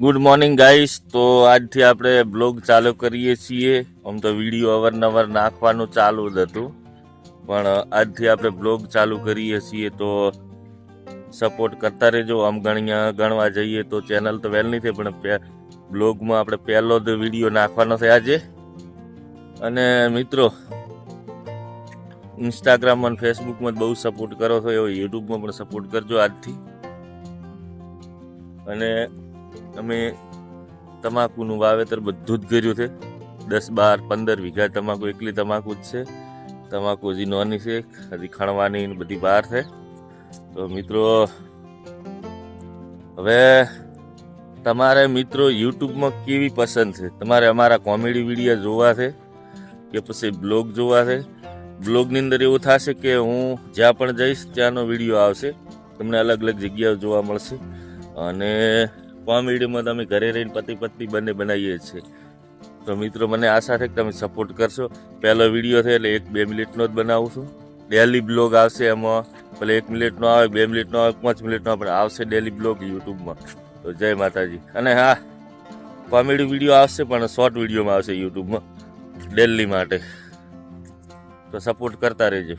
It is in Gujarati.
ગુડ મોર્નિંગ ગાઈસ તો આજથી આપણે બ્લોગ ચાલુ કરીએ છીએ. આમ તો વીડિયો અવારનવાર નાખવાનું ચાલુ જ હતું. પણ આજથી આપણે બ્લોગ ચાલુ કરીએ છીએ તો સપોર્ટ કરતા રહેજો. આમ ગણ્યા ગણવા જઈએ તો ચેનલ તો વહેલ નહીં થઈ પણ બ્લોગમાં આપણે પહેલો જ વીડિયો નાખવાનો છે આજે. અને મિત્રો ઇન્સ્ટાગ્રામ અને ફેસબુકમાં બહુ સપોર્ટ કરો છો, એવો યુટ્યુબમાં પણ સપોર્ટ કરજો આજથી. અને અમે તમાકુનું વાવેતર બધું જ કર્યું છે. દસ, બાર, પંદર વીઘા તમાકુ, એકલી તમાકુ જ છે. તમાકુ હજી નોની છે, હજી ખણવાની બધી બહાર છે. તો મિત્રો, હવે તમારે મિત્રો યુટ્યુબમાં કેવી પસંદ છે? તમારે અમારા કોમેડી વીડિયો જોવા છે કે પછી બ્લોગ જોવા છે? બ્લોગની અંદર એવું થશે કે હું જ્યાં પણ જઈશ ત્યાંનો વીડિયો આવશે. તમને અલગ અલગ જગ્યાઓ જોવા મળશે. અને કોમેડીમાં તમે ઘરે રહીને પતિ પત્ની બંને બનાવીએ છીએ. તો મિત્રો, મને આશા છે કે તમે સપોર્ટ કરશો. પહેલો વીડિયો છે એટલે એક બે મિનિટનો જ બનાવું છું. ડેલી બ્લોગ આવશે એમાં. ભલે એક મિનિટનો આવે, બે મિનિટનો આવે, પાંચ મિનિટનો, પણ આવશે ડેલી બ્લોગ યુટ્યુબમાં. તો જય માતાજી. અને હા, કોમેડી વીડિયો આવશે, પણ શોર્ટ વિડીયોમાં આવશે યુટ્યુબમાં. ડેલી માટે. તો સપોર્ટ કરતા રહેજો.